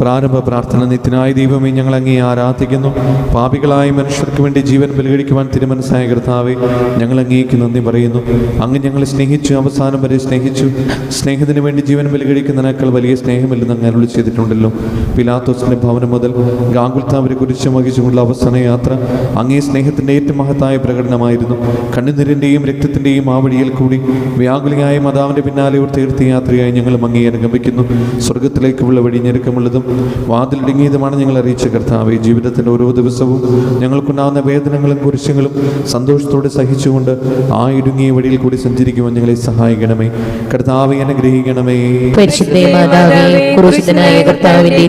പ്രാരംഭ പ്രാർത്ഥന നിത്യനായ ദൈവമേ ഞങ്ങൾ അങ്ങേ ആരാധിക്കുന്നു. പാപികളായ മനുഷ്യർക്ക് വേണ്ടി ജീവൻ ബലികഴിക്കുവാൻ തിരുമനസ്സായ കർത്താവെ ഞങ്ങൾ അങ്ങേക്ക് നന്ദി പറയുന്നു. അങ്ങ് ഞങ്ങളെ സ്നേഹിച്ചു അവസാനം വരെ സ്നേഹിച്ചു. സ്നേഹത്തിന് വേണ്ടി ജീവൻ ബലികഴിക്കുന്നതിനേക്കാൾ വലിയ സ്നേഹമില്ലെന്ന് അങ്ങനെ അരുളി ചെയ്തിട്ടുണ്ടല്ലോ. പിലാത്തോസിന്റെ ഭവനം മുതൽ ഗാംഗുൽത്താവരെ കുറിച്ച് വഹിച്ചുകൊണ്ടുള്ള അവസാന യാത്ര അങ്ങേ സ്നേഹത്തിന്റെ ഏറ്റവും മഹത്തായ പ്രകടനമായിരുന്നു. കണ്ണുനീരിന്റെയും രക്തത്തിന്റെയും ആ വഴിയിൽ കൂടി വ്യാകുലിയായ മാതാവിന്റെ പിന്നാലെ ഒരു തീർത്ഥയാത്രയായി ഞങ്ങൾ അങ്ങേ അനുഗമിക്കുന്നു. സ്വർഗത്തിലേക്കുള്ള വഴി ഞെരുക്കമുള്ളതും വാതിലിടുങ്ങിയതുമാണ് ഞങ്ങൾ അറിയിച്ച കർത്താവ്. ജീവിതത്തിന്റെ ഓരോ ദിവസവും ഞങ്ങൾക്കുണ്ടാകുന്ന വേദനകളും കുരിശങ്ങളും സന്തോഷത്തോടെ സഹിച്ചുകൊണ്ട് ആ ഇടുങ്ങിയ വഴിയിൽ കൂടി സഞ്ചരിക്കുവാൻ ഞങ്ങളെ സഹായിക്കണമേ. കർത്താവെ അനുഗ്രഹിക്കണമേ. കർത്താവിന്റെ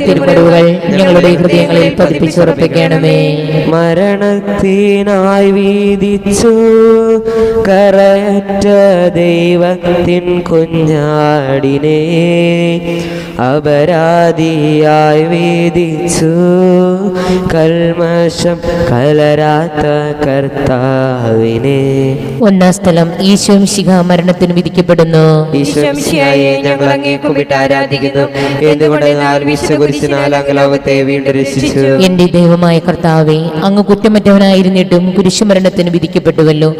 ഞങ്ങളുടെ ഹൃദയങ്ങളിൽ പതിപ്പിച്ചുറപ്പിക്കണമേ. മരണത്തിനായി വീതിച്ചു കരയറ്റ ദൈവത്തിൻ കുഞ്ഞാടിനെ. അപരാധിയായി വീതിച്ചു കൽമശം കലരാത്ത കർത്താവിനെ. ഒന്നാം സ്ഥലം ഈശോം ശിഖ മരണത്തിന് വിധിക്കപ്പെടുന്നു. ഞങ്ങൾ അങ്ങേ കുമ്പിട്ട് ആരാധിക്കുന്നു. എന്തുകൊണ്ട് നാലാം കലാപത്തെ വീണ്ടും രക്ഷിച്ചു. എന്റെ ദൈവമായ കർത്താവെ അങ്ങ് കുറ്റമറ്റവനായിരുന്നിട്ടും കുരിശുമരണത്തിന് വിധിക്കപ്പെട്ടുവല്ലോ.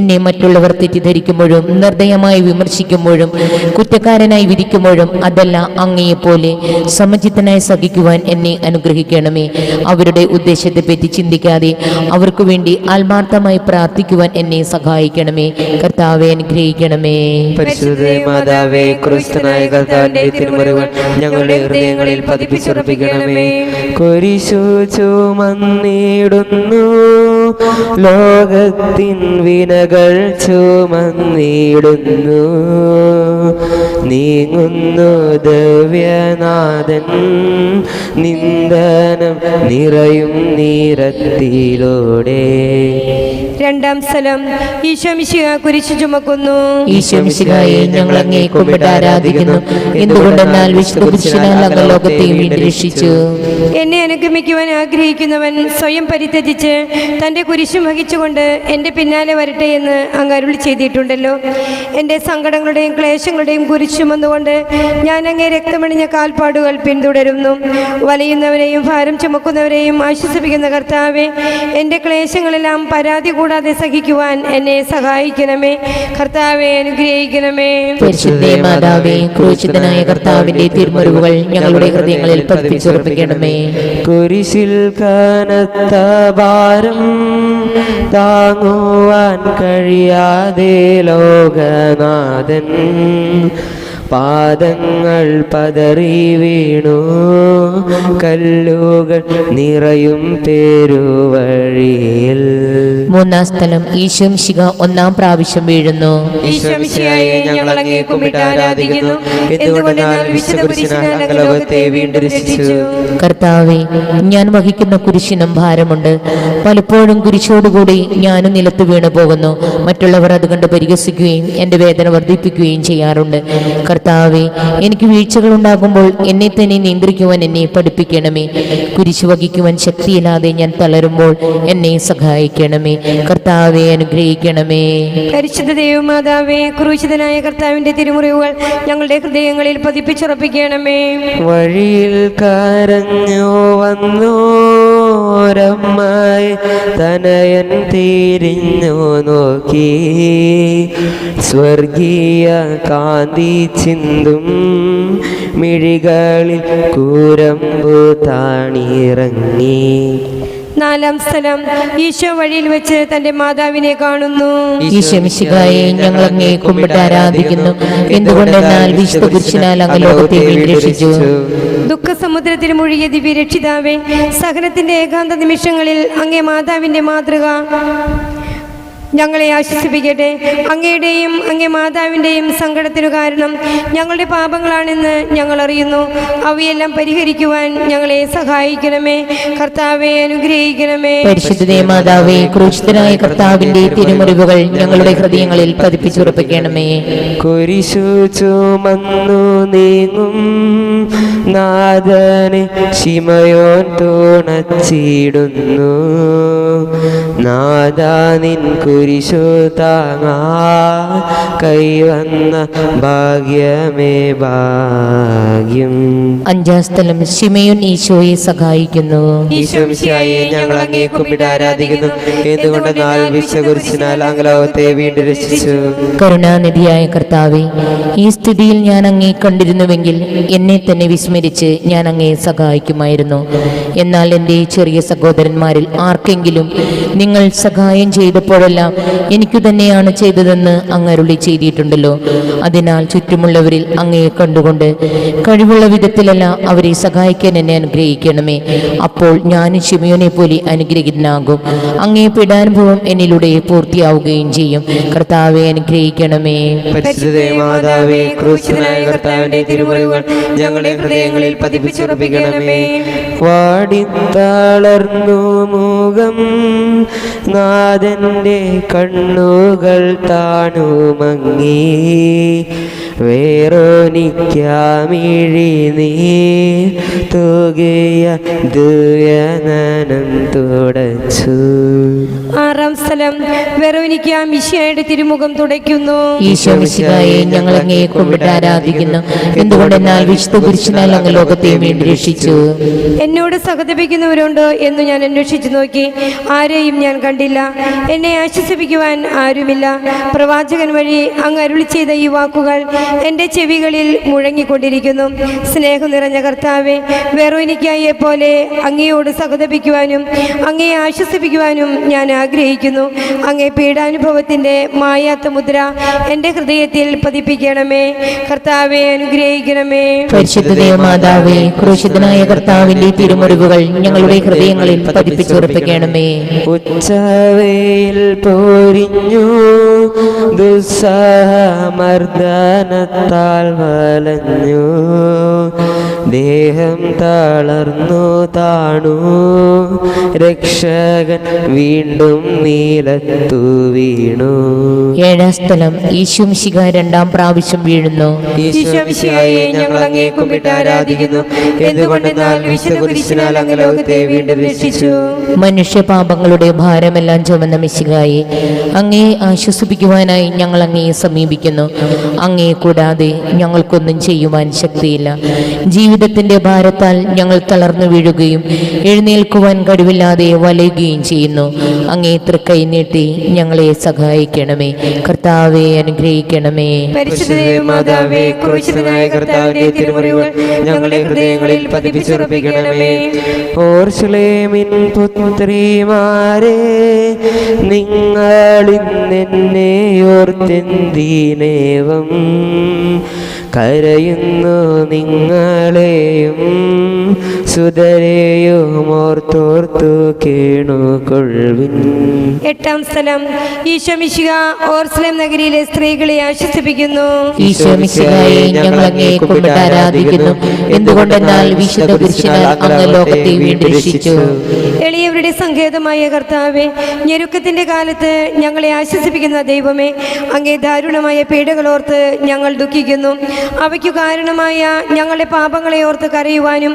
എന്നെ മറ്റുള്ളവർ തെറ്റിദ്ധരിക്കുമ്പോഴും നിർദ്ദയമായി വിമർശിക്കുമ്പോഴും കുറ്റക്കാരനായി വിധിക്കുമ്പോഴും അതല്ല അങ്ങയെപ്പോലെ സമചിത്തനായി സഹിക്കുവാൻ എന്നെ അനുഗ്രഹിക്കണമേ. അവരുടെ ഉദ്ദേശത്തെ പറ്റി ചിന്തിക്കാതെ അവർക്കു വേണ്ടി ആത്മാർത്ഥമായി പ്രാർത്ഥിക്കുവാൻ എന്നെ സഹായിക്കണമേ. കർത്താവെ അനുഗ്രഹിക്കണമേ. മാതാവേ ഞങ്ങളുടെ ഹൃദയങ്ങളിൽ പതിപ്പിച്ചുറപ്പിക്കണമേ. കുരിശു ചുമന്നിടുന്നു. ലോകത്തിൻ വിനകൾ ചുമന്നിടുന്നു. നീങ്ങുന്നു ദിവ്യനാഥൻ നിന്ദനം നിറയും നീരത്തിലൂടെ. രണ്ടാം സ്ഥലം ഈശോമിശിക കുരിശു ചുമക്കുന്നു. ഈശ്വമിശിഹായെ ഞങ്ങൾ അങ്ങേ കുമ്പിട്ട് ആരാധിക്കുന്നു. എന്തുകൊണ്ടെന്നാൽ വിശുദ്ധ പുരുഷനാൽ അങ്ങ് ലോകത്തെ വീണ്ടും രക്ഷിച്ചു. എന്നെ അനുഗമിക്കുവാൻ ആഗ്രഹിക്കുന്നവൻ സ്വയം പരിത്യജിച്ച് തന്റെ കുരിശും വഹിച്ചുകൊണ്ട് എന്റെ പിന്നാലെ വരട്ടെ എന്ന് അങ്ങ് അരുളി ചെയ്തിട്ടുണ്ടല്ലോ. എന്റെ സങ്കടങ്ങളുടെയും ക്ലേശങ്ങളുടെയും കുരിശുമെന്നുകൊണ്ട് ഞാൻ അങ്ങേ രക്തമണിഞ്ഞ കാൽപ്പാടുകൾ പിന്തുടരുന്നു. വലയുന്നവരെയും ഭാരം ചുമക്കുന്നവരെയും ആശ്വസിപ്പിക്കുന്ന കർത്താവെ എന്റെ ക്ലേശങ്ങളെല്ലാം പരാതി കൂടാതെ സഹിക്കുവാൻ എന്നെ സഹായിക്കണമേ. കർത്താവെ അനുഗ്രഹിക്കണമേ. പരിശുദ്ധ മാതാവേ ക്രൂശിതനായ കർത്താവിന്റെ തിരുമുറിവുകൾ ഞങ്ങളുടെ ഹൃദയങ്ങളിൽ പതിപ്പിച്ചുറപ്പിക്കണമേ. കുരിശിൽ കനത്ത ഭാരം താങ്ങുവാൻ കഴിയാതെ ലോകനാഥൻ പാദങ്ങൾ പതറി വീണു. കല്ലുകൾ നിറയും പേരുവഴിയിൽ. മൂന്നാം സ്ഥലം ഈശോം ശിഖ ഒന്നാം പ്രാവശ്യം വീഴുന്നു. ഞങ്ങൾ അങ്ങേ കുമ്പിട്ട് ആരാധിക്കുന്നു. എന്തുകൊണ്ടെന്നാൽ വിശുദ്ധ കുരിശിനാൽ അങ്ങ് ലോകത്തെ വീണ്ടും രക്ഷിച്ചു? കർത്താവെ ഞാൻ വഹിക്കുന്ന കുരിശിനും ഭാരമുണ്ട്. പലപ്പോഴും കുരിശോടുകൂടി ഞാനും നിലത്ത് വീണു പോകുന്നു മറ്റുള്ളവർ അത് കണ്ട് പരിഹസിക്കുകയും എന്റെ വേദന വർദ്ധിപ്പിക്കുകയും ചെയ്യാറുണ്ട്. കർത്താവെ എനിക്ക് വീഴ്ചകൾ ഉണ്ടാകുമ്പോൾ എന്നെ തന്നെ നിയന്ത്രിക്കുവാൻ എന്നെ പഠിപ്പിക്കണമേ. കുരിശു വഹിക്കുവാൻ ശക്തിയില്ലാതെ ഞാൻ തളരുമ്പോൾ എന്നെ സഹായിക്കണമേ. കർത്താവെ അനുഗ്രഹിക്കണമേ. പരിശുദ്ധ ദൈവമാതാവേ ക്രൂശിതനായ കർത്താവിന്റെ തിരുമുറിവുകൾ ഞങ്ങളുടെ ഹൃദയങ്ങളിൽ പതിപ്പിച്ചുറപ്പിക്കണമേ. വഴിയിൽ കരഞ്ഞു വന്നോരമ്മായി തനയൻ തിരിഞ്ഞു നോക്കി. സ്വർഗീയ കാന്തി ചിന്തും മിഴികളിൽ കൂരമ്പു താണിറങ്ങി നാലാം സ്ഥലം ഈശോ വഴിയിൽ വെച്ച് തന്റെ മാതാവിനെ കാണുന്നു. ഈശമിശികായെ ഞങ്ങൾ അങ്ങേ കുമ്പിട്ട് ആരാധിക്കുന്നു. എന്തുകൊണ്ടെന്നാൽ വിശുദ്ധ പുരുഷനാൽ അങ്ങ് ലോകത്തെ രക്ഷിച്ചു ദുഃഖസമുദ്രത്തിൽ മുഴുകിയ ദിവ്യ രക്ഷിതാവേ സഹനത്തിന്റെ ഏകാന്ത നിമിഷങ്ങളിൽ അങ്ങേ മാതാവിന്റെ മാതൃക ഞങ്ങളെ ആശ്വസിപ്പിക്കട്ടെ. അങ്ങയുടെയും അങ്ങേ മാതാവിന്റെയും സങ്കടത്തിനു കാരണം ഞങ്ങളുടെ പാപങ്ങളാണെന്ന് ഞങ്ങൾ അറിയുന്നു. അവയെല്ലാം പരിഹരിക്കുവാൻ ഞങ്ങളെ സഹായിക്കണമേ. കർത്താവെ അനുഗ്രഹിക്കണമേ. പരിശുദ്ധ മാതാവേ ക്രൂശിതനായ കർത്താവിന്റെ തിരുമുറിവുകൾ ഞങ്ങളുടെ ഹൃദയങ്ങളിൽ പതിപ്പിച്ചുറപ്പിക്കണമേ. കുരിശു ചുമന്നു നീങ്ങും. നാദനെ ശിമയോൻ തുണച്ചിടുന്നു. നാദാ നിൻ കുരിശു താങ്ങാ കൈവന്ന ഭാഗ്യമേ ഭാഗ്യം. അഞ്ചാം സ്ഥലം ശിമയോൻ ഈശോയെ സഹായിക്കുന്നു. ഈശോയെ ഞങ്ങൾ അങ്ങേ കുമ്പിട്ട് ആരാധിക്കുന്നു. എന്തുകൊണ്ട് എന്തുകൊണ്ടെന്നാൽ വിശ്വകുരിശിനാൽ അംഗലോകത്തെ വീണ്ടും രക്ഷിച്ചു. കരുണാനിധിയായ കർത്താവെ ഈ സ്ഥിതിയിൽ ഞാൻ അങ്ങേ കണ്ടിരുന്നുവെങ്കിൽ എന്നെ തന്നെ വിസ്മരിച്ച് ഞാൻ അങ്ങേ സഹായിക്കുമായിരുന്നു. എന്നാൽ എന്റെ ചെറിയ സഹോദരന്മാരിൽ ആർക്കെങ്കിലും നിങ്ങൾ സഹായം ചെയ്തപ്പോഴെല്ലാം എനിക്കു തന്നെയാണ് ചെയ്തതെന്ന് അങ്ങരുളി ചെയ്തിട്ടുണ്ടല്ലോ. അതിനാൽ ചുറ്റുമുള്ളവരിൽ അങ്ങയെ കണ്ടുകൊണ്ട് കഴിവുള്ള വിധത്തിലല്ല അവരെ സഹായിക്കാൻ എന്നെ അനുഗ്രഹിക്കണമേ. അപ്പോൾ ഞാൻ ഷിമിയോനെ പോലെ അനുഗ്രഹിതനാകും. അങ്ങേ പിടാനുഭവം എന്നിലൂടെ പൂർത്തിയാവുകയും ചെയ്യും. കർത്താവെ അനുഗ്രഹിക്കണമേ. ഞങ്ങളുടെ ഹൃദയങ്ങളിൽ പതിപ്പിച്ചുറപ്പിക്കണമേ. വാടിത്തളർന്നു മുഖം നാഥന്റെ കണ്ണുകൾ താണുമങ്ങി. വേറോനിക്കാമിഴി നീ തുകയ ദിവ്യനനം തുടച്ചു. ആറാം സ്ഥലം വെറോനിക്ക മിശിയായുടെ തിരുമുഖം തുടയ്ക്കുന്നു. ഈശോ മിശിഹായെ ഞങ്ങൾ അങ്ങയെ കൊണ്ടിട്ട് ആരാധിക്കുന്നു. എന്തുകൊണ്ടെന്നാൽ വിശുദ്ധ പുരുഷനാൽ അങ്ങ് ലോകത്തെ വേണ്ടി രക്ഷിച്ചു? എന്നോട് സഹതപിക്കുന്നവരുണ്ടോ എന്ന് ഞാൻ അന്വേഷിച്ചു നോക്കി. ആരെയും ഞാൻ കണ്ടില്ല. എന്നെ ആശ്വസിപ്പിക്കുവാൻ ആരുമില്ല. പ്രവാചകൻ വഴി അങ്ങ് അരുളി ചെയ്ത ഈ വാക്കുകൾ എന്റെ ചെവികളിൽ മുഴങ്ങിക്കൊണ്ടിരിക്കുന്നു. സ്നേഹം നിറഞ്ഞ കർത്താവെ വെറോനിക്കായെ പോലെ അങ്ങയോട് സഹതപിക്കുവാനും അങ്ങയെ ആശ്വസിപ്പിക്കുവാനും ഞാൻ ആഗ്രഹിക്കുന്നു. അങ്ങേ പീഡാനുഭവത്തിന്റെ മായാത്ത മുദ്ര എന്റെ ഹൃദയത്തിൽ പതിപ്പിക്കണമേ. കർത്താവെ അനുഗ്രഹിക്കണമേ. പരിശുദ്ധ ക്രൂശിതനായ കർത്താവിന്റെ തിരുമുറിവുകൾ ഞങ്ങളുടെ ഹൃദയങ്ങളിൽ പതിപ്പിച്ചുറപ്പിക്കണമേ. ഉച്ചവയിൽ പോരിഞ്ഞു ദുസ്സഹമർദ്ദനത്താൽ വലഞ്ഞു. ദേഹം തളർന്നു താണു. രക്ഷകൻ വീണ്ടും നീലത്തു വീണു. ഏഴാം സ്ഥലം ഈശുംശിക രണ്ടാം പ്രാവശ്യം വീഴുന്നു. മനുഷ്യ ഞങ്ങൾ അങ്ങേ കുമ്പിട്ട് ആരാധിക്കുന്നു. എന്തുകൊണ്ടെന്നാൽ വിശുദ്ധ കുരിശിനാൽ അങ്ങ് ലോകത്തെ വീണ്ടും രക്ഷിച്ചു. മനുഷ്യപാപങ്ങളുടെ ഭാരമെല്ലാം ചുമന്ന മിശികായി അങ്ങേ ആശ്വസിപ്പിക്കുവാനായി ഞങ്ങൾ അങ്ങയെ സമീപിക്കുന്നു. അങ്ങേ കൂടാതെ ഞങ്ങൾക്കൊന്നും ചെയ്യുവാൻ ശക്തിയില്ല. ജീവിതത്തിന്റെ ഭാരത്താൽ ഞങ്ങൾ തളർന്നു വീഴുകയും എഴുന്നേൽക്കുവാൻ കഴിവില്ലാതെ വലയുകയും ചെയ്യുന്നു. അങ്ങേ തൃക്കൈ നീട്ടി ഞങ്ങളെ സഹായിക്കണമേ. കർത്താവെ അനുഗ്രഹിക്കണമേ. പരിശുദ്ധ മാതാവേ ക്രൂശിതനായ കർത്താവിന്റെ തിരുമുറിവുകൾ ഞങ്ങളുടെ ഹൃദയങ്ങളിൽ പതിപ്പിച്ചുറപ്പിക്കണമേ. ഓർശുലേമിൻ പുത്രിമാരെ നിങ്ങളിന്നെന്നെ ഓർത്തെന്തീനേവം. കരയുന്നു നിങ്ങളെയും. സുതരെയും ഓർത്തോർത്തു കേണുകൊള്ളുവിൻ എട്ടാം സ്ഥലം ഈശോമിശിക ഓർസ്ലം നഗരിയിലെ സ്ത്രീകളെ ആശ്വസിപ്പിക്കുന്നു. ഈശോ ഞങ്ങൾ അങ്ങേ കൊണ്ട് ആരാധിക്കുന്നു. എന്തുകൊണ്ടെന്നാൽ വിശുദ്ധ പുരുഷനാൽ അങ്ങ് ലോകത്തെ വീണ്ടും രക്ഷിച്ചു. എളിയവരുടെ സങ്കേതമായ കർത്താവെ ഞെരുക്കത്തിന്റെ കാലത്ത് ഞങ്ങളെ ആശ്വസിപ്പിക്കുന്ന ദൈവമേ അങ്ങേ ദാരുണമായ പീഡകളോർത്ത് ഞങ്ങൾ ദുഃഖിക്കുന്നു. അവയ്ക്കു കാരണമായ ഞങ്ങളുടെ പാപങ്ങളെ ഓർത്ത് കരയുവാനും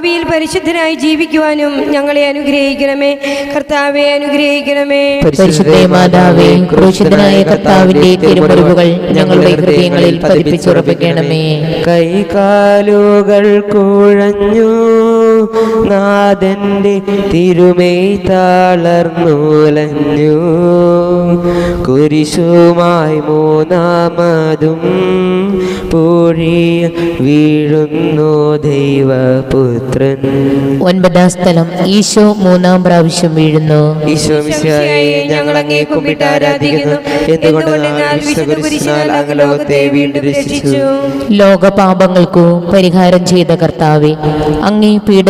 ഭാവിയിൽ പരിശുദ്ധനായി ജീവിക്കുവാനും ഞങ്ങളെ അനുഗ്രഹിക്കണമേ. കർത്താവെ അനുഗ്രഹിക്കണമേ. പരിശുദ്ധേ മാതാവേ ക്രൂശിതനായ കർത്താവിന്റെ തിരുമുറിവുകൾ ഞങ്ങളുടെ ഹൃദയങ്ങളിൽ പതിപ്പിച്ചുറപ്പിക്കണമേ. കൈകാലുകൾ കുഴഞ്ഞു. നാഥന്റെ തിരുമൈ താളർന്നുലഞ്ഞു കുരിശുമായി മൂന്നാമതും പൂഴിയ വീഴുന്നു ദൈവപുത്രൻ. ഒൻപതാം സ്ഥലം ഈശോ മൂന്നാം പ്രാവശ്യം വീഴുന്നു. ഈശോ ഞങ്ങൾ അങ്ങേ കുമ്പിട്ട് ആരാധിക്കുന്നു. എന്തുകൊണ്ട് ലോകത്തെ വീണ്ടും രക്ഷിച്ചു. ലോകപാപങ്ങൾക്കു പരിഹാരം ചെയ്ത കർത്താവെ അങ്ങേ പീഡ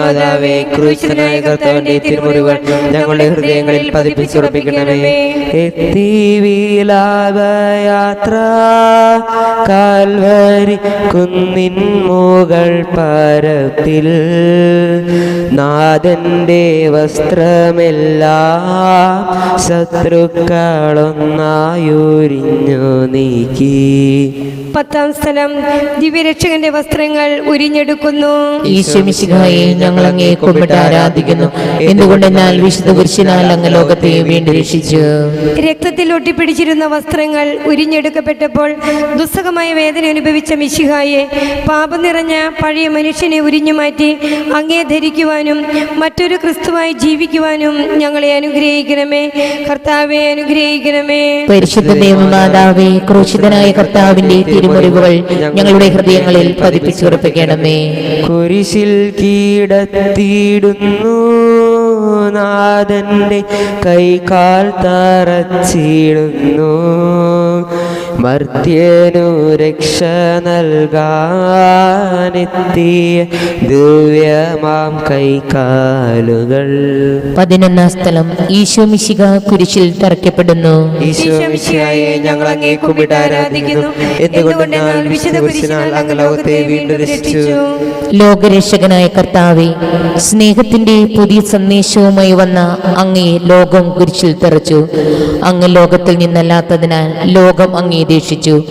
മാതാവേ ക്രൂശനായ കർത്താവിന്റെ തിരുമുറികൾ ഞങ്ങളുടെ ഹൃദയങ്ങളിൽ പതിപ്പിച്ചുറപ്പിക്കണമേ എത്തി യാത്ര കാൽവരി കുന്നിൻ മുകൾ പരത്തിൽ നാഥന്റെ വസ്ത്രമെല്ലാം ശത്രുക്കളൊന്നായുരിഞ്ഞു നീക്കി. പത്താം സ്ഥലം ദിവ്യരക്ഷകന്റെ വസ്ത്രങ്ങൾ ഉരിഞ്ഞെടുക്കുന്നു. ഈശ്വമിശിഹായെ ഞങ്ങൾ അങ്ങേ കുമ്പിട്ട് ആരാധിക്കുന്നു. എന്തുകൊണ്ടെന്നാൽ വിശുദ്ധ കുരിശിനാൽ അങ്ങ് ലോകത്തെ വീണ്ടും രക്ഷിച്ചു. രക്തത്തിൽ ഒട്ടിപ്പിടിച്ചിരുന്ന വസ്ത്രങ്ങൾ ഉരിഞ്ഞെടുക്കപ്പെട്ടപ്പോൾ ദുസ്സഹമായ വേദന അനുഭവിച്ച മിശിഹായെ പാപം നിറഞ്ഞ പഴയ മനുഷ്യനെ ഉരിഞ്ഞു മാറ്റി അങ്ങേ ധരിക്കുവാനും മറ്റൊരു ക്രിസ്തുവായി ജീവിക്കുവാനും ഞങ്ങളെ അനുഗ്രഹിക്കണമേ. കർത്താവെ അനുഗ്രഹിക്കണമേ. പരിശുദ്ധ ദേവമാതാവേ ക്രൂശിതനായ കർത്താവിന്റെ തിരുമുറിവുകൾ ഞങ്ങളുടെ ഹൃദയങ്ങളിൽ പതിപ്പിച്ചുറപ്പിക്കണമേ. കുരിശിൽ കീടത്തിയിടുന്നു നാദന്റെ കൈകാൽ തറച്ചിടുന്നു. മർത്യനു രക്ഷ നൽകാനെത്തിയ ദിവ്യമാം കൈകാലുകൾ. പതിനൊന്നാം സ്ഥലം ഈശോ മിശിക കുരിശിൽ തറയ്ക്കപ്പെടുന്നു. ഈശോമിശിയായെ ഞങ്ങൾ അങ്ങേ കുമ്പിട്ട് ആരാധിക്കുന്നു. എന്തുകൊണ്ടെന്നാൽ വിശുദ്ധ കുരിശിനാൽ അങ്ങ് ലോകത്തെ വീണ്ടും രക്ഷിച്ചു? ലോകരക്ഷകനായ കർത്താവെ സ്നേഹത്തിന്റെ പുതിയ സന്ദേശവുമായി വന്ന അങ്ങേ ലോകം കുരിശിൽ തെറച്ചു. അങ്ങ് ലോകത്തിൽ നിന്നല്ലാത്തതിനാൽ ലോകം അങ്ങേ ദേഷിച്ചു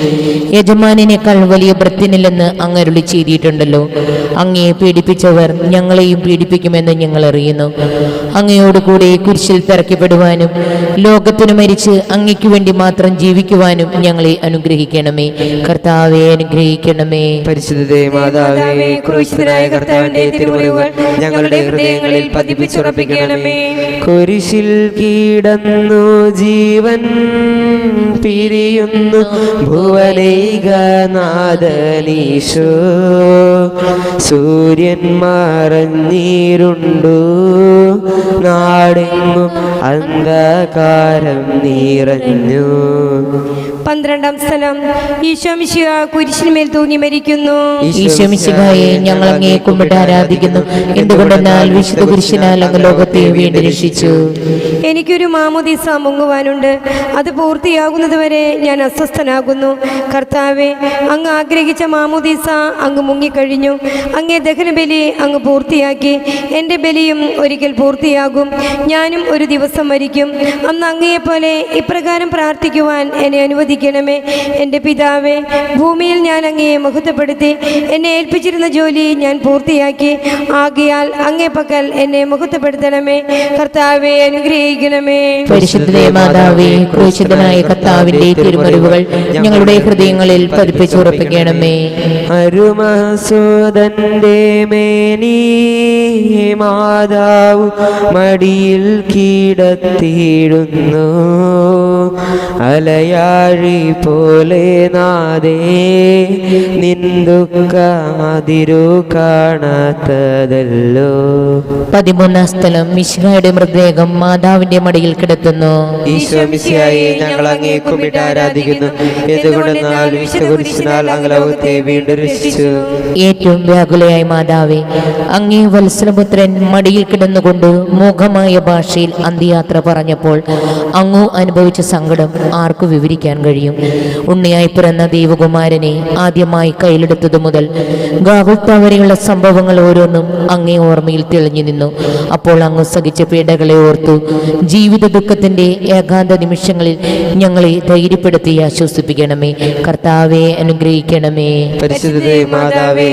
യജമാനേക്കാൾ വലിയ ഭൃത്യനില്ലെന്ന് അങ്ങ് അരുളി ചെയ്തിട്ടുണ്ടല്ലോ. അങ്ങയെ പീഡിപ്പിച്ചവർ ഞങ്ങളെയും പീഡിപ്പിക്കുമെന്ന് ഞങ്ങൾ അറിയുന്നു. അങ്ങയോട് കൂടെ കുരിശിൽ തറയ്ക്കപ്പെടുവാനും ലോകത്തിനു മരിച്ച് അങ്ങയ്ക്ക് വേണ്ടി മാത്രം ജീവിക്കുവാനും ഞങ്ങളെ അനുഗ്രഹിക്കണമേ. കർത്താവെ അനുഗ്രഹിക്കണമേ. പരിശുദ്ധ മാതാവേ ക്രൂശിതനായ കർത്താവിന്റെ തിരുമുറിവുകൾ ഞങ്ങളുടെ ഹൃദയങ്ങളിൽ പതിപ്പിച്ചുറപ്പിക്കണമേ. കുരിശിൽ കീടന്നു ജീവൻ പിരിയുന്നു. ഭുവനൈകനാഥനീശോ സൂര്യൻ മറഞ്ഞീരുണ്ടു. നാടെങ്ങും അന്ധകാരം നിറഞ്ഞു. പന്ത്രണ്ടാം സ്ഥലം. ഈശോമിശിക കുരിശിനുമേൽ തൂങ്ങി മരിക്കുന്നു. ഈശോമിശിഹായെ ഞങ്ങൾ അങ്ങേ കുമ്പിട്ട് ആരാധിക്കുന്നു. എന്തുകൊണ്ടെന്നാൽ വിശുദ്ധ കുരിശിനാൽ അങ്ങ് ലോകത്തെ വീണ്ടും രക്ഷിച്ചു എനിക്കൊരു മാമുദീസ മുങ്ങുവാനുണ്ട് അത് പൂർത്തിയാകുന്നതുവരെ ഞാൻ അസ്വസ്ഥനാകുന്നു. കർത്താവെ അങ്ങ് ആഗ്രഹിച്ച മാമുദീസ അങ്ങ് മുങ്ങിക്കഴിഞ്ഞു. അങ്ങേ ദഹനബലി അങ്ങ് പൂർത്തിയാക്കി. എന്റെ ബലിയും ഒരിക്കൽ പൂർത്തിയാകും. ഞാനും ഒരു ദിവസം മരിക്കും. അന്ന് അങ്ങയെപ്പോലെ ഇപ്രകാരം പ്രാർത്ഥിക്കുവാൻ എന്നെ അനുവദിക്കണമേ. എന്റെ പിതാവെ ഭൂമിയിൽ ഞാൻ അങ്ങയെ മഹത്വപ്പെടുത്തി. എന്നെ ഏൽപ്പിച്ചിരുന്ന ജോലി ഞാൻ പൂർത്തിയാക്കി. ആകിയാൽ അങ്ങേ പക്കൽ എന്നെ മഹത്വപ്പെടുത്തണമേ. കർത്താവെ അനുഗ്രഹിക്കണമേ. പരിശുദ്ധ മാതാവേ ക്രൂശിതനായ കർത്താവിന്റെ തിരുമറിവുകൾ ഞങ്ങളുടെ ഹൃദയങ്ങളിൽ പതിപ്പിച്ചുറപ്പിക്കണമേ അരുമസൂദന്റെ മേനി മാതാവ് മടിയിൽ കീടത്തിയിടുന്നു. അലയാഴി പോലെ നാദേ നിന്ദുക്ക കാണാത്തതല്ലോ. പതിമൂന്നാം സ്ഥലം മിശ്രയുടെ മൃതദേഹം മാതാവിന്റെ മടിയിൽ കിടത്തുന്നു. ഈശോ മിശിഹായെ ഞങ്ങൾ അങ്ങേ കുമ്പിട്ട് ആരാധിക്കുന്നു എന്തുകൊണ്ടെന്നാൽ വിശ്വകുരിശിനാൽ അങ്ങലോകത്തെ വീണ്ടും രക്ഷിച്ചു. ഏറ്റവും വ്യാകുലയായ മാതാവേ അങ്ങേ വത്സലപുത്രൻ മടിയിൽ കിടന്നുകൊണ്ട് മൂഖമായ ഭാഷയിൽ അന്ത്യയാത്ര പറഞ്ഞപ്പോൾ അങ്ങു അനുഭവിച്ച സങ്കടം ആർക്കു വിവരിക്കാൻ കഴിയും? ഉണ്ണിയായി പിറന്ന ദേവകുമാരനെ ആദ്യമായി കയ്യിലെടുത്തതു മുതൽ ഗാകുൽത്ത വരെയുള്ള സംഭവങ്ങൾ ഓരോന്നും അങ്ങേ ഓർമ്മയിൽ തെളിഞ്ഞു നിന്നു. അപ്പോൾ അങ്ങ് സഹിച്ച പീഡകളെ ഓർത്തു ജീവിത ദുഃഖത്തിന്റെ ഏകാന്ത നിമിഷങ്ങളിൽ ഞങ്ങളെ ധൈര്യപ്പെടുത്തി ആശ്വസിപ്പിക്കണമേ. കർത്താവെ അനുഗ്രഹിക്കണമേ. പരിശുദ്ധ മാതാവേ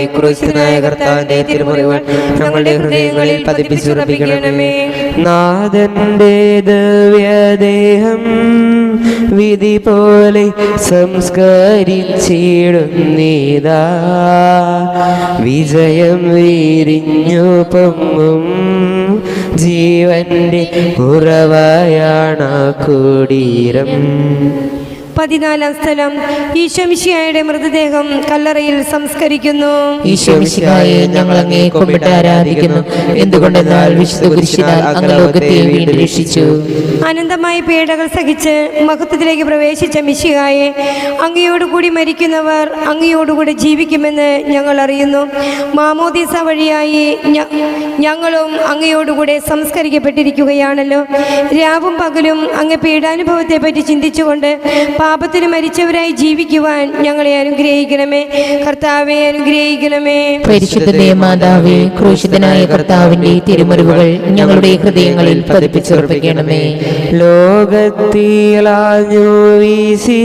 ഞങ്ങളുടെ ഹൃദയങ്ങളിൽ ദിവ്യദേഹം വിധി പോലെ സംസ്കരിച്ചിടുന്നീതാ വിജയം വീരിഞ്ഞു പൊങ്ങും ജീവന്റെ ഉറവയാണ് കുടീരം പതിനാലാം സ്ഥലം. ഈശ്വമിഷിയായുടെ മൃതദേഹം കല്ലറയിൽ സംസ്കരിക്കുന്നു. ഈശോമിശിഹായെ ഞങ്ങൾ അങ്ങേ കൊമ്പിട്ട് ആരാധിക്കുന്നു. എന്തുകൊണ്ടെന്നാൽ വിശുദ്ധ കുരിശിനാൽ അങ്ങ് ലോകത്തെ വീണ്ടും രക്ഷിച്ചു. അനന്തമായ പീഡകൾ സഹിച്ച് മഹത്വത്തിലേക്ക് പ്രവേശിച്ച മിശിഹായെ അങ്ങയോടുകൂടി മരിക്കുന്നവർ അങ്ങയോടുകൂടി ജീവിക്കുമെന്ന് ഞങ്ങൾ അറിയുന്നു. മാമോദീസ വഴിയായി ഞങ്ങളും അങ്ങയോടുകൂടെ സംസ്കരിക്കപ്പെട്ടിരിക്കുകയാണല്ലോ. രാവും പകലും അങ്ങ് പീഡാനുഭവത്തെ പറ്റി ചിന്തിച്ചുകൊണ്ട് പാപത്തിന് മരിച്ചവരായി ജീവിക്കുവാൻ ഞങ്ങളെ അനുഗ്രഹിക്കണമേ. കർത്താവെ അനുഗ്രഹിക്കണമേ. പരിശുദ്ധ മാതാവേ ക്രൂശിതനായ കർത്താവിന്റെ തിരുമുറിവുകൾ ഞങ്ങളുടെ ഹൃദയങ്ങളിൽ പതിപ്പിച്ചുറപ്പിക്കണമേ. ലോകത്തിലാഞ്ഞു വീശി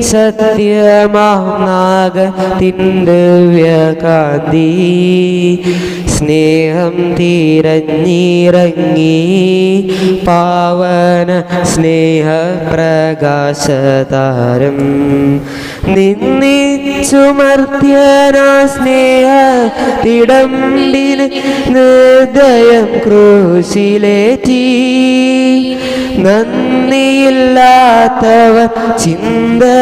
സത്യമാം നാഗത്തിന്റെ വ്യകാന്തി. സ്നേഹം തിരഞ്ഞിറങ്ങി പാവന സ്നേഹപ്രകാശതാരം നിന്നിച്ചുമർത്യനാ സ്നേഹ തിടമ്പിൽ ഹൃദയം ക്രൂശിലേറ്റി. നന്ദിയില്ലാത്തവർ ചിന്തയില്ലാത്തവർ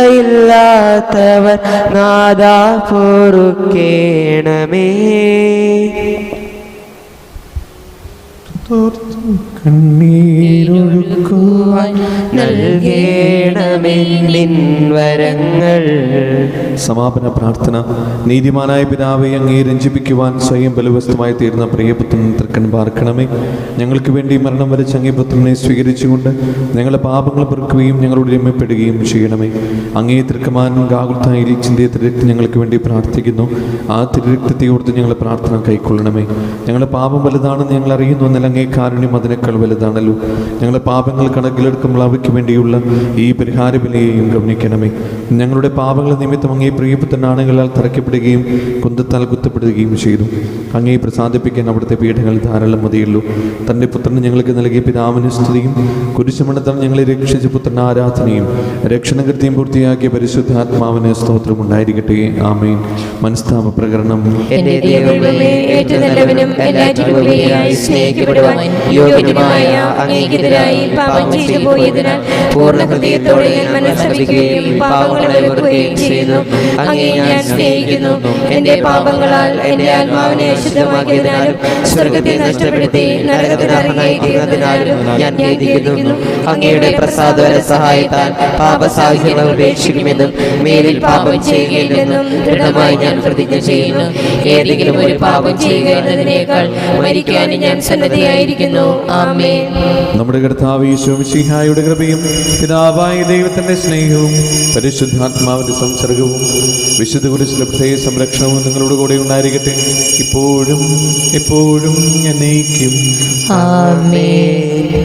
നാദാ പൊറുക്കേണമേ. നൽകേണമേ വരങ്ങൾ. സമാപന പ്രാർത്ഥന. നീതിമാനായ പിതാവെ അങ്ങേ രഞ്ജിപ്പിക്കുവാൻ സ്വയം ബലവസ്തുമായി തീർന്ന പ്രിയപുത്രൻ തൃക്കൺ പാർക്കണമേ. ഞങ്ങൾക്ക് വേണ്ടി മരണം വരെ അങ്ങേ പുത്രനെ സ്വീകരിച്ചുകൊണ്ട് ഞങ്ങളുടെ പാപങ്ങൾ പെറുക്കുകയും ഞങ്ങളോട് രമ്യപ്പെടുകയും ചെയ്യണമേ. അങ്ങേ തൃക്കമാൻ ഗാകുൽത്തായിൽ ചിന്തയെ തിരക്തി ഞങ്ങൾക്ക് വേണ്ടി പ്രാർത്ഥിക്കുന്നു. ആ തിരക്തത്തെ ഓർത്ത് ഞങ്ങളുടെ പ്രാർത്ഥന കൈക്കൊള്ളണമേ. ഞങ്ങളുടെ പാപം വലുതാണെന്ന് ഞങ്ങൾ അറിയുന്നു. എന്നാൽ അങ്ങേ കാരുണ്യം അതിനേക്കാൾ വലുതാണല്ലോ. ഞങ്ങളുടെ പാപങ്ങൾ കണക്കിലെടുക്കുമ്പോൾ അവയ്ക്ക് വേണ്ടിയുള്ള ഈ പരിഹാര വിലയെയും ഗവനിക്കണമേ ഞങ്ങളുടെ പാപങ്ങൾ നിമിത്തം അങ്ങേ പ്രിയപ്പെട്ട നാണയങ്ങളാൽ തറയ്ക്കപ്പെടുകയും കുന്തത്താൽ കുത്തപ്പെടുകയും ചെയ്തു. അങ്ങേ പ്രസാദിപ്പിക്കാൻ അവിടുത്തെ പീഠങ്ങൾ ധാരാളം മതിയുള്ളൂ തന്റെ പുത്രന് ഞങ്ങൾക്ക് നൽകിയ പിതാവിന് സ്തുതിയും കുരിശുമണത്താൽ ഞങ്ങളെ രക്ഷിച്ച പുത്രൻ ആരാധനയും രക്ഷണകൃത്യം പൂർത്തിയാക്കിയ പരിശുദ്ധാത്മാവിന് സ്തോത്രം ഉണ്ടായിരിക്കട്ടെ. ആമേൻ. മനസ്താപ പ്രകരണം ഏറ്റവും നല്ലവനും ഉപരിയായി സ്നേഹിക്കപ്പെടുവാൻ യോഗ്യനുമായ അങ്ങേക്കെതിരായി പാപം ചെയ്തു പോയതിനാൽ പൂർണ ഹൃദയത്തോടെ ഞാൻ മനസ്സപിക്കുകയും പാപങ്ങളെ വെറുക്കുകയും ചെയ്യുന്നു അങ്ങേ ഞാൻ സ്നേഹിക്കുന്നു. എന്റെ പാപങ്ങളാൽ എന്റെ ആത്മാവിനെ അശുദ്ധമാക്കിയതിനാലും സ്വർഗത്തെ നഷ്ടപ്പെടുത്തി അർഹനായിരിക്കുന്നതിനാലും ഞാൻ ഖേദിക്കുന്നു. അങ്ങയുടെ പ്രസാദവര സഹായത്താൽ പാപസാഹചര്യങ്ങൾ ഉപേക്ഷിക്കുമെന്നും മേലിൽ പാപം ചെയ്യുകയില്ലെന്നും ദൃഢമായി ഞാൻ പ്രതിജ്ഞ ചെയ്യുന്നു. ഏതെങ്കിലും ഒരു പാപം ചെയ്യുക എന്നതിനേക്കാൾ മരിക്കാനും ഞാൻ സന്നദ്ധയായിരിക്കുന്നു. ആമേ നമ്മുടെ കർത്താവ് ഈശോമിശിഹായുടെ കൃപയും പിതാവായ ദൈവത്തിന്റെ സ്നേഹവും പരിശുദ്ധാത്മാവിന്റെ സംസർഗവും വിശുദ്ധ കുറിച്ച് പ്രത്യേക സംരക്ഷണവും നിങ്ങളുടെ കൂടെ ഉണ്ടായിരിക്കട്ടെ. ഇപ്പോഴും എപ്പോഴും എന്നേക്കും ആമേൻ.